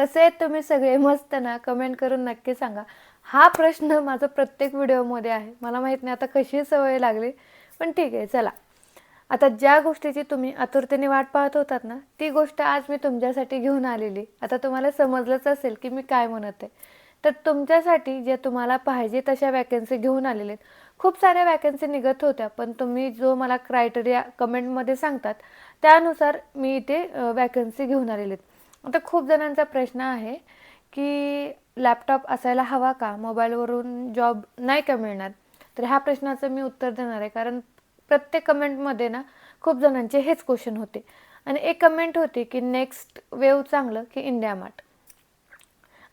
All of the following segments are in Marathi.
कसे आहेत तुम्ही सगळे मस्त ना कमेंट करून नक्की सांगा. हा प्रश्न माझा प्रत्येक व्हिडिओमध्ये आहे. मला माहीत नाही आता कशी सवय लागली पण ठीक आहे चला. आता ज्या गोष्टीची तुम्ही आतुरतेने वाट पाहत होतात ना ती गोष्ट आज मी तुमच्यासाठी घेऊन आलेली. आता तुम्हाला समजलंच असेल की मी काय म्हणत आहे. तर तुमच्यासाठी जे तुम्हाला पाहिजे तशा वॅकन्सी घेऊन आलेले आहेत. खूप साऱ्या वॅकन्सी निघत होत्या पण तुम्ही जो मला क्रायटेरिया कमेंटमध्ये सांगतात त्यानुसार मी इथे वॅकन्सी घेऊन आलेले आहेत. आता खूप जणांचा प्रश्न आहे की लॅपटॉप असायला हवा का? मोबाईलवरून जॉब नाही का मिळणार? तर ह्या प्रश्नाचं मी उत्तर देणार आहे. कारण प्रत्येक कमेंटमध्ये ना खूप जणांचे हेच क्वेश्चन होते. आणि एक कमेंट होती की नेक्स्ट वेव चांगलं की इंडिया मार्ट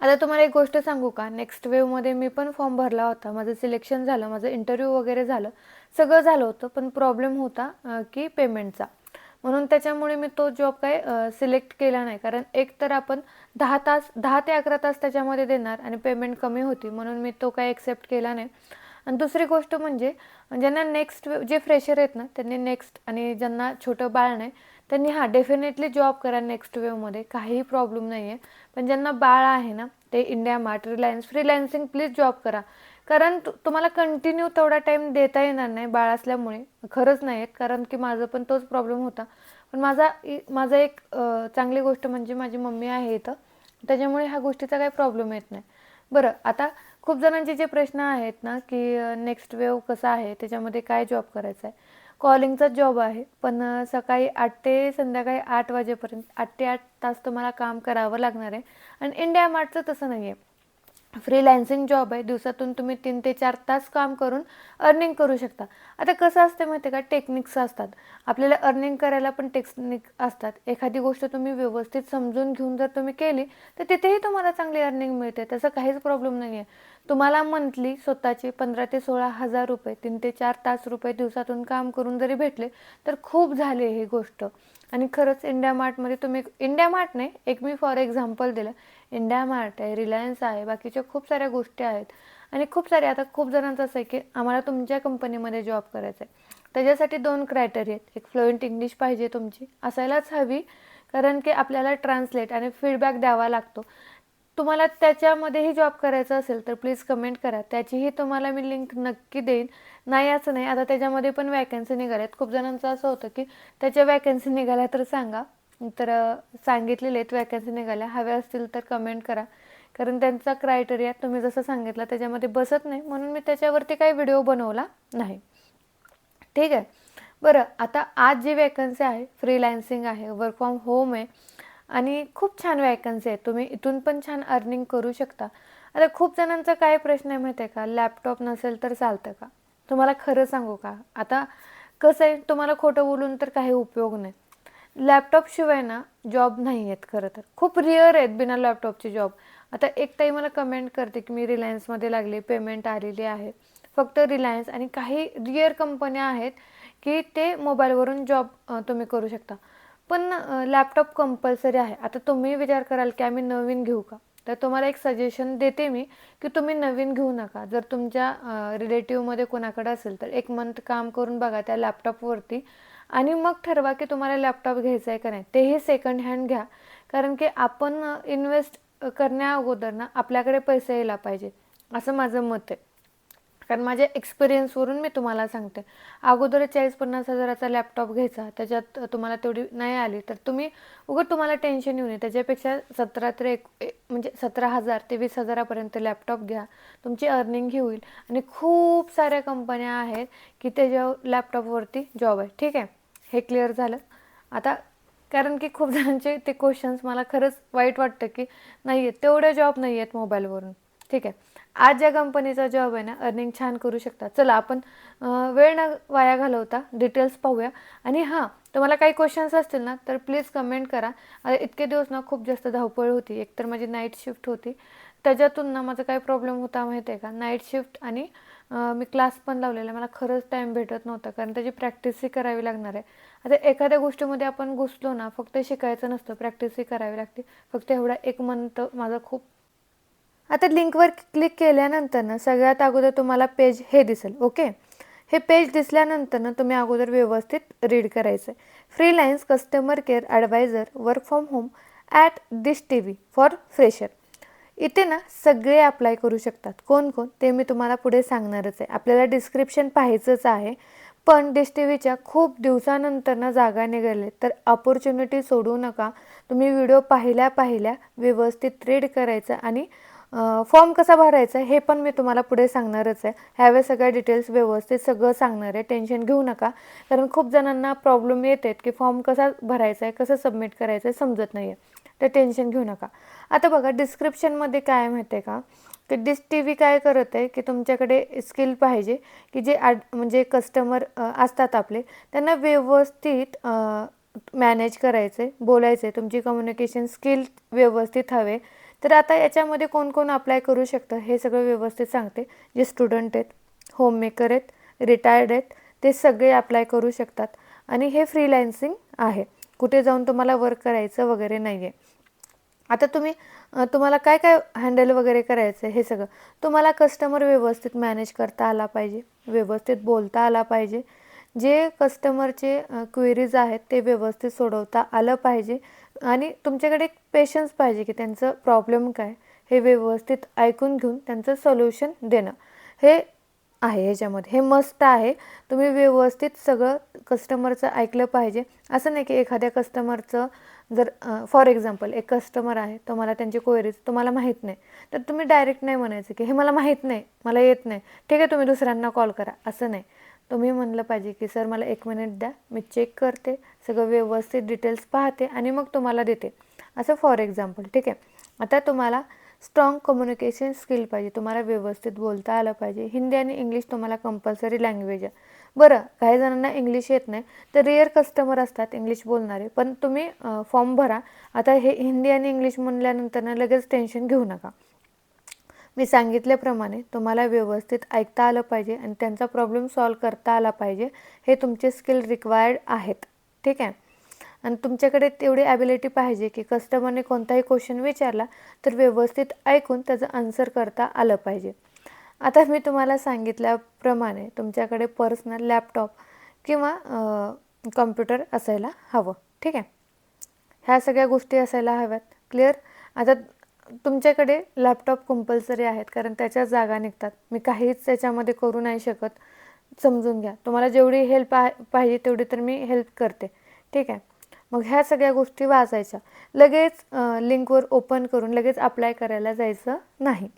आता तुम्हाला एक गोष्ट सांगू का? नेक्स्ट वेवमध्ये मी पण फॉर्म भरला होता. माझं सिलेक्शन झालं माझं इंटरव्ह्यू वगैरे झालं. सगळं झालं होतं पण प्रॉब्लेम होता की पेमेंटचा म्हणून त्याच्यामुळे मी तो जॉब काय सिलेक्ट केला नाही. कारण एक तर आपण दहा तास दहा ते अकरा तास त्याच्यामध्ये देणार आणि पेमेंट कमी होती म्हणून मी तो काय एक्सेप्ट केला नाही. आणि दुसरी गोष्ट म्हणजे ज्यांना नेक्स्ट जे फ्रेशर आहेत ना त्यांनी नेक्स्ट आणि ज्यांना छोटं बाळ नाही त्यांनी हां डेफिनेटली जॉब करा नेक्स्ट वेवमध्ये काहीही प्रॉब्लेम नाही आहे पण ज्यांना बाळ आहे ना ते India mart Reliance freelancing please job करा. कारण तु तुम्हाला कंटिन्यू तेवढा टाईम देता येणार नाही बाळ असल्यामुळे. खरंच नाही आहेत कारण की माझं पण तोच प्रॉब्लेम होता. पण माझा इ- माझा एक चांगली गोष्ट म्हणजे माझी मम्मी आहे इथं. त्याच्यामुळे ह्या गोष्टीचा काही प्रॉब्लेम येत नाही. बरं आता खूप जणांचे जे प्रश्न आहेत ना की नेक्स्ट वेव कसा आहे? त्याच्यामध्ये काय जॉब करायचा आहे कॉलिंगचाच जॉब आहे पण सकाळी आठ ते संध्याकाळी आठ वाजेपर्यंत आठ ते आठ तास तुम्हाला काम करावं लागणार आहे. आणि इंडिया मार्टचं तसं नाही आहे फ्रीलॅन्सिंग जॉब आहे दिवसातून तुम्ही तीन ते चार तास काम करून अर्निंग करू शकता. आता कसं असतं माहिती आहे का? टेक्निक्स असतात. आपल्याला अर्निंग करायला पण टेक्निक असतात. एखादी गोष्ट तुम्ही व्यवस्थित समजून घेऊन जर तुम्ही केली तर तिथेही तुम्हाला चांगली अर्निंग मिळते. त्याचा काहीच प्रॉब्लेम नाही आहे तुम्हाला मंथली स्वतःचे पंधरा ते सोळा हजार रुपये तीन ते चार तास रुपये दिवसातून काम करून जरी भेटले तर खूप झाले ही गोष्ट. आणि खरंच इंडिया मार्टमध्ये तुम्ही इंडिया मार्ट नाही एक मी फॉर एक्झाम्पल दिलं. इंडिया मार्ट आहे रिलायन्स आहे बाकीच्या खूप साऱ्या गोष्टी आहेत. आणि खूप सारे आता खूप जणांचं असं आहे की आम्हाला तुमच्या कंपनीमध्ये जॉब करायचा आहे त्याच्यासाठी दोन क्रायटेरिया आहेत. एक फ्लुएंट इंग्लिश पाहिजे तुमची असायलाच हवी. कारण की आपल्याला ट्रान्सलेट आणि फीडबॅक द्यावा लागतो. तुम्हाला त्याच्यामध्येही जॉब करायचा असेल तर प्लीज कमेंट करा. त्याचीही तुम्हाला मी लिंक नक्की देईन. नाही असं नाही. आता त्याच्यामध्ये पण वॅकन्सी निघाल्यात. खूप जणांचं असं होतं की त्याच्या वॅकन्सी निघाल्या तर सांगा. तर सांगितलेले आहेत वॅकन्सी निघाल्या. हव्या असतील तर कमेंट करा. कारण त्यांचा क्रायटेरिया तुम्ही जसं सांगितलं त्याच्यामध्ये बसत नाही. म्हणून मी त्याच्यावरती काही व्हिडिओ बनवला नाही. ठीक आहे? बरं आता आज जी वॅकन्सी आहे फ्रीलॅन्सिंग आहे वर्क फ्रॉम होम आहे आणि खूप छान वॅकन्सी आहे. तुम्ही इथून पण छान अर्निंग करू शकता. आता खूप जणांचा काय प्रश्न आहे माहिती आहे का? लॅपटॉप नसेल तर चालतं का? तुम्हाला खरं सांगू का? आता कसं आहे तुम्हाला खोटं बोलून तर काही उपयोग नाही. लॅपटॉपशिवाय ना जॉब नाही आहेत खरं तर. खूप रिअर आहेत बिना लॅपटॉपचे जॉब आता एक ताई मला कमेंट करते की मी रिलायन्समध्ये लागले पेमेंट आलेली आहे. फक्त रिलायन्स आणि काही रिअर कंपन्या आहेत की ते मोबाईलवरून जॉब तुम्ही करू शकता. पण लॅपटॉप कंपल्सरी आहे. आता तुम्ही विचार कराल की आम्ही नवीन घेऊ का? तर तुम्हाला एक सजेशन देते मी की तुम्ही नवीन घेऊ नका. जर तुमच्या रिलेटिव्हमध्ये कोणाकडे असेल तर एक मंथ काम करून बघा त्या लॅपटॉपवरती आणि मग ठरवा की तुम्हाला लॅपटॉप घ्यायचा आहे का नाही. तेही सेकंड हँड घ्या. कारण की आपण इन्व्हेस्ट करण्या अगोदर ना आपल्याकडे पैसे यायला पाहिजे. असं माझं मत आहे. कारण माझ्या एक्सपिरियन्सवरून मी तुम्हाला सांगते. अगोदर चाळीस पन्नास हजाराचा लॅपटॉप घ्यायचा त्याच्यात तुम्हाला तेवढी नाही आली तर तुम्ही उगं तुम्हाला टेन्शन येऊ नये. त्याच्यापेक्षा सतरा ते एक ए- म्हणजे सतरा हजार ते वीस हजारापर्यंत लॅपटॉप घ्या. तुमची अर्निंगही होईल. आणि खूप साऱ्या कंपन्या आहेत की त्याच्या लॅपटॉपवरती जॉब आहे. ठीक आहे? हे क्लिअर झालं. आता कारण की खूप जणांचे ते क्वेश्चन्स मला खरंच वाईट वाटतं की नाही आहेत तेवढे जॉब नाही आहेत मोबाईलवरून ठीक आहे? आज ज्या कंपनीचा जॉब आहे ना अर्निंग छान करू शकता. चला आपण वेळ न वाया घालवता डिटेल्स पाहूया. आणि हां तुम्हाला काही क्वेश्चन्स असतील ना तर प्लीज कमेंट करा. आता इतके दिवस ना खूप जास्त धावपळ होती. एकतर माझी नाईट शिफ्ट होती. त्याच्यातून ना माझा काय प्रॉब्लेम होता माहिती आहे का? नाईट शिफ्ट आणि मी क्लास पण लावलेला. मला खरंच टाईम भेटत नव्हता कारण त्याची प्रॅक्टिसही करावी लागणार आहे. आता एखाद्या गोष्टीमध्ये आपण घुसलो ना फक्त शिकायचं नसतं. प्रॅक्टिसही करावी लागते. फक्त एवढा एक मंथ माझा खूप आता लिंकवर क्लिक केल्यानंतर ना सगळ्यात अगोदर तुम्हाला पेज हे दिसेल ओके? हे पेज दिसल्यानंतर ना तुम्ही अगोदर व्यवस्थित रीड करायचं आहे. Freelance customer care advisor work from home at this T V for fresher इथे ना सगळे अप्लाय करू शकतात. कोण कोण? ते मी तुम्हाला पुढे सांगणारच आहे. आपल्याला डिस्क्रिप्शन पाहायचंच आहे. पण डिश टी व्हीच्या खूप दिवसानंतर ना जागा निघाले तर अपॉर्च्युनिटी सोडू नका. तुम्ही व्हिडिओ पाहिल्या पाहिल्या व्यवस्थित रीड करायचं आणि फॉर्म कसा भरायचा हे पण मी तुम्हाला पुढे सांगणारच आहे. ह्यावेळेस सगळ्या डिटेल्स व्यवस्थित सगळं सांगणार आहे. टेन्शन घेऊ नका. कारण खूप जणांना प्रॉब्लेम येत आहेत की फॉर्म कसा भरायचा आहे कसं सबमिट करायचं आहे समजत नाही आहे तर टेन्शन घेऊ नका. आता बघा डिस्क्रिप्शनमध्ये काय माहिती आहे का? की डिस टी व्ही काय करत आहे की तुमच्याकडे स्किल पाहिजे की जे ॲड म्हणजे कस्टमर असतात आपले त्यांना व्यवस्थित मॅनेज करायचं आहे बोलायचं आहे तुमची कम्युनिकेशन स्किल व्यवस्थित हवे. तर आता याच्यामध्ये कोण कोण अप्लाय करू शकतं हे सगळं व्यवस्थित सांगते. जे स्टुडंट आहेत होममेकर आहेत रिटायर्ड आहेत ते सगळे अप्लाय करू शकतात. आणि हे फ्रीलॅन्सिंग आहे. कुठे जाऊन तुम्हाला वर्क करायचं वगैरे नाही आहे आता तुम्ही तुम्हाला काय काय हँडल वगैरे करायचं आहे हे सगळं? तुम्हाला कस्टमर व्यवस्थित मॅनेज करता आला पाहिजे व्यवस्थित बोलता आला पाहिजे. जे कस्टमरचे क्वेरीज आहेत ते व्यवस्थित सोडवता आलं पाहिजे. आणि तुमच्याकडे एक पेशन्स पाहिजे की त्यांचं प्रॉब्लेम काय हे व्यवस्थित ऐकून घेऊन त्यांचं सोल्युशन देणं. हे आहे ह्याच्यामध्ये. हे मस्त आहे. तुम्ही व्यवस्थित सगळं कस्टमरचं ऐकलं पाहिजे. असं नाही की एखाद्या कस्टमरचं जर फॉर एक्झाम्पल एक कस्टमर आहे तुम्हाला त्यांची क्वेरीज तुम्हाला माहीत नाही तर तुम्ही डायरेक्ट नाही म्हणायचं की हे मला माहीत नाही मला येत नाही. ठीक आहे तुम्ही दुसऱ्यांना कॉल करा. असं नाही. तुम्ही म्हणलं पाहिजे की सर मला एक मिनिट द्या मी चेक करते सगळं व्यवस्थित डिटेल्स पाहते आणि मग तुम्हाला देते. असं फॉर एक्झाम्पल ठीक आहे? आता तुम्हाला स्ट्रॉंग कम्युनिकेशन स्किल पाहिजे तुम्हाला व्यवस्थित बोलता आलं पाहिजे. हिंदी आणि इंग्लिश तुम्हाला कंपल्सरी लँग्वेज आहे. बरं काही जणांना इंग्लिश येत नाही तर रेअर कस्टमर असतात इंग्लिश बोलणारे पण तुम्ही फॉर्म भरा. आता हे हिंदी आणि इंग्लिश म्हणल्यानंतर लगेच टेन्शन घेऊ नका. मी सांगितल्याप्रमाणे तुम्हाला व्यवस्थित ऐकता आलं पाहिजे आणि त्यांचा प्रॉब्लेम सॉल्व करता आला पाहिजे हे तुमचे स्किल रिक्वायर्ड आहेत. ठीक आहे? आणि तुमच्याकडे तेवढी ॲबिलिटी पाहिजे की कस्टमरने कोणताही क्वेश्चन विचारला तर व्यवस्थित ऐकून त्याचं आन्सर करता आलं पाहिजे. आता मी तुम्हाला सांगितल्याप्रमाणे तुमच्याकडे पर्सनल लॅपटॉप किंवा कम्प्युटर असायला हवं. ठीक आहे? ह्या सगळ्या गोष्टी असायला हव्यात. क्लिअर आता तुमच्याकडे लॅपटॉप कंपल्सरी आहेत कारण त्याच्या जागा निघतात. मी काहीच त्याच्यामध्ये करू नाही शकत समजून घ्या. तुम्हाला जेवढी हेल्प पाहिजे तेवढी तर मी हेल्प करते. ठीक आहे? मग ह्या सगळ्या गोष्टी वाचायच्या. लगेच लिंकवर ओपन करून लगेच अप्लाय करायला जायचं नाही.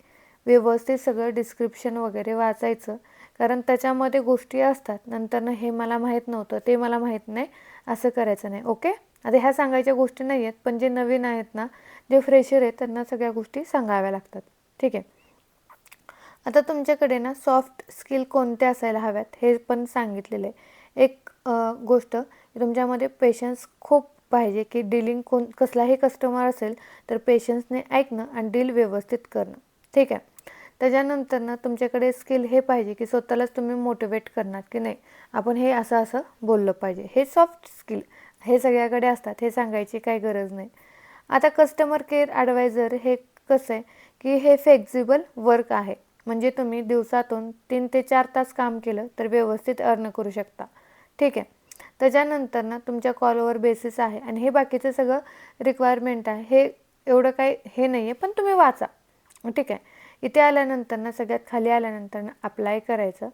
व्यवस्थित सगळं डिस्क्रिप्शन वगैरे वाचायचं. कारण त्याच्यामध्ये गोष्टी असतात. नंतरनं हे मला माहीत नव्हतं ते मला माहीत नाही असं करायचं नाही. ओके आता ह्या सांगायच्या गोष्टी नाही आहेत पण जे नवीन आहेत ना जे फ्रेशर आहेत त्यांना सगळ्या गोष्टी सांगाव्या लागतात. ठीक आहे? आता तुमच्याकडे ना सॉफ्ट स्किल कोणत्या असायला हव्यात हे पण सांगितलेलं आहे. एक गोष्ट तुमच्यामध्ये पेशन्स खूप पाहिजे की डीलिंग कोण कसलाही कस्टमर असेल तर पेशन्सने ऐकणं आणि डील व्यवस्थित करणं. ठीक आहे? त्याच्यानंतर ना तुमच्याकडे स्किल हे पाहिजे की स्वतःलाच तुम्ही मोटिवेट करणार की नाही आपण हे असं असं बोललं पाहिजे. हे सॉफ्ट स्किल हे सगळ्याकडे असतात हे सांगायची काही गरज नाही. आता कस्टमर केअर ॲडवायझर हे कसं आहे की हे फ्लेक्झिबल वर्क आहे. म्हणजे तुम्ही दिवसातून तीन ते चार तास काम केलं तर व्यवस्थित अर्न करू शकता. ठीक आहे? त्याच्यानंतर ना तुमच्या कॉलवर बेसिस आहे आणि हे बाकीचं सगळं रिक्वायरमेंट आहे. हे एवढं काही हे नाही आहे पण तुम्ही वाचा. ठीक आहे? इथे आल्यानंतर ना सगळ्यात खाली आल्यानंतर ना अप्लाय करायचं.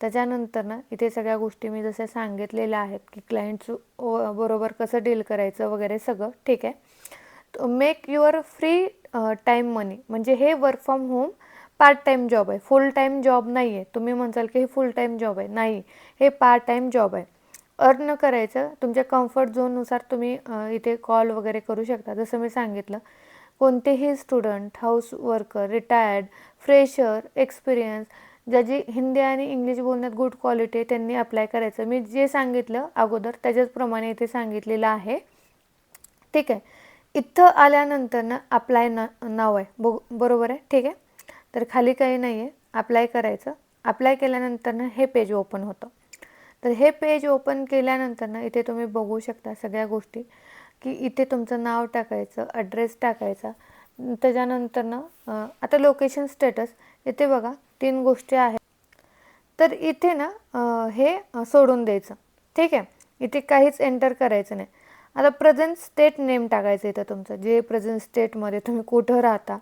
त्याच्यानंतर ना इथे सगळ्या गोष्टी मी जसं सांगितलेल्या आहेत की क्लायंट्स बरोबर कसं डील करायचं वगैरे सगळं ठीक आहे? Make your free time money म्हणजे हे work from home part time job आहे. फुल टाईम जॉब नाही आहे तुम्ही म्हणसाल की हे फुल टाईम जॉब आहे. नाही. हे पार्ट टाईम जॉब आहे अर्न करायचं. तुमच्या कम्फर्ट झोननुसार तुम्ही इथे कॉल वगैरे करू शकता. जसं मी सांगितलं कोणतेही student house worker retired fresher experience ज्याची हिंदी आणि इंग्लिश बोलण्यात गुड क्वालिटी आहे त्यांनी अप्लाय करायचं. मी जे सांगितलं अगोदर त्याच्याचप्रमाणे इथे सांगितलेलं आहे. ठीक आहे. इथं आल्यानंतर ना अप्लाय ना नाव आहे. बो बरोबर आहे? ठीक आहे? तर खाली काही नाही आहे अप्लाय करायचं. अप्लाय केल्यानंतर ना हे पेज ओपन होतं. तर हे पेज ओपन केल्यानंतर ना इथे तुम्ही बघू शकता सगळ्या गोष्टी. की इथे तुमचं नाव टाकायचं ॲड्रेस टाकायचा. त्याच्यानंतर ना आता लोकेशन स्टेटस इथे बघा तीन गोष्टी आहेत. तर इथे ना हे सोडून द्यायचं. ठीक आहे? इथे काहीच एंटर करायचं नाही. आता प्रेझेंट स्टेट नेम टाकायचं इथं तुमचं. जे प्रेझेंट स्टेटमध्ये तुम्ही कुठं राहता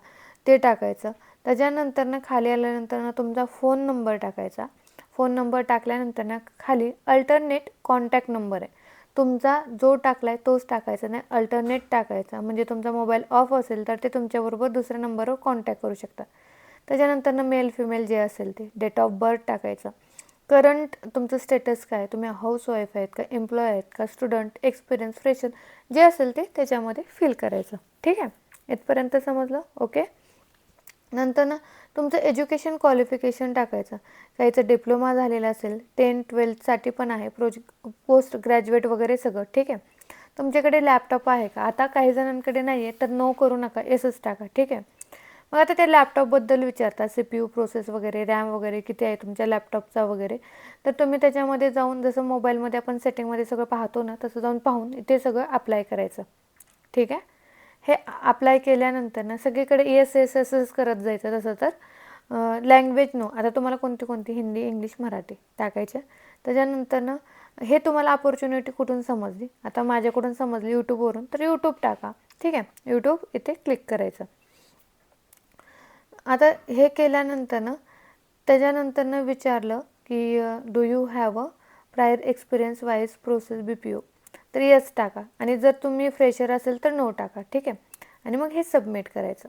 ते टाकायचं. त्याच्यानंतर ना खाली आल्यानंतर ना तुमचा फोन नंबर टाकायचा. फोन नंबर टाकल्यानंतर ना खाली अल्टरनेट कॉन्टॅक्ट नंबर आहे. तुमचा जो टाकला आहे तोच टाकायचा नाही. अल्टरनेट टाकायचा. म्हणजे तुमचा मोबाईल ऑफ असेल तर ते तुमच्याबरोबर दुसऱ्या नंबरवर कॉन्टॅक्ट करू शकतात त्याच्यानंतर ना मेल फिमेल जे असेल ते डेट ऑफ बर्थ टाकायचं. करंट तुमचं स्टेटस काय? तुम्ही हाऊस वाईफ आहेत का एम्प्लॉय आहेत का स्टुडंट एक्सपिरियन्स फ्रेशर जे असेल ते त्याच्यामध्ये फिल करायचं. ठीक आहे? इथपर्यंत समजलं? ओके नंतर ना तुमचं एज्युकेशन क्वालिफिकेशन टाकायचं. काहीचं डिप्लोमा झालेला असेल टेन ट्वेल्थसाठी पण आहे प्रोजेक्ट पोस्ट ग्रॅज्युएट वगैरे सगळं. ठीक आहे? तुमच्याकडे लॅपटॉप आहे का? आता काही जणांकडे नाही आहे तर नो करू नका एसच टाका. ठीक आहे? मग आता त्या लॅपटॉपबद्दल विचारता सी पी यू प्रोसेस वगैरे रॅम वगैरे किती आहे तुमच्या लॅपटॉपचा वगैरे. तर तुम्ही त्याच्यामध्ये जाऊन जसं मोबाईलमध्ये आपण सेटिंगमध्ये सगळं पाहतो ना तसं जाऊन पाहून ते सगळं अप्लाय करायचं. ठीक आहे? हे अप्लाय केल्यानंतर ना सगळीकडे एस एस एस एस करत जायचं तसं तर. लँग्वेज नो आता तुम्हाला कोणती कोणती? हिंदी इंग्लिश मराठी टाकायच्या त्याच्यानंतर ना हे तुम्हाला अपॉर्च्युनिटी कुठून समजली? आता माझ्याकडून समजली यूट्यूबवरून तर यूट्यूब टाका. ठीक आहे? यूट्यूब इथे क्लिक करायचं. आता हे केल्यानंतर ना त्याच्यानंतरनं विचारलं की do you have a prior experience wise process B P O तर येस टाका. आणि जर तुम्ही फ्रेशर असेल तर नो टाका ठीक आहे? आणि मग हे सबमिट करायचं.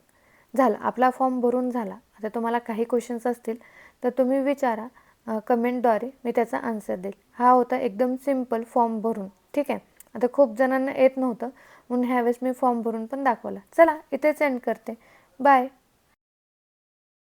झालं. आपला फॉर्म भरून झाला. आता तुम्हाला काही क्वेश्चन्स असतील तर तुम्ही विचारा कमेंटद्वारे मी त्याचा आन्सर देईल. हा होता एकदम सिंपल फॉर्म भरून ठीक आहे? आता खूप जणांना येत नव्हतं. म्हणून ह्यावेळेस मी फॉर्म भरून पण दाखवला. चला इथेच एंड करते. बाय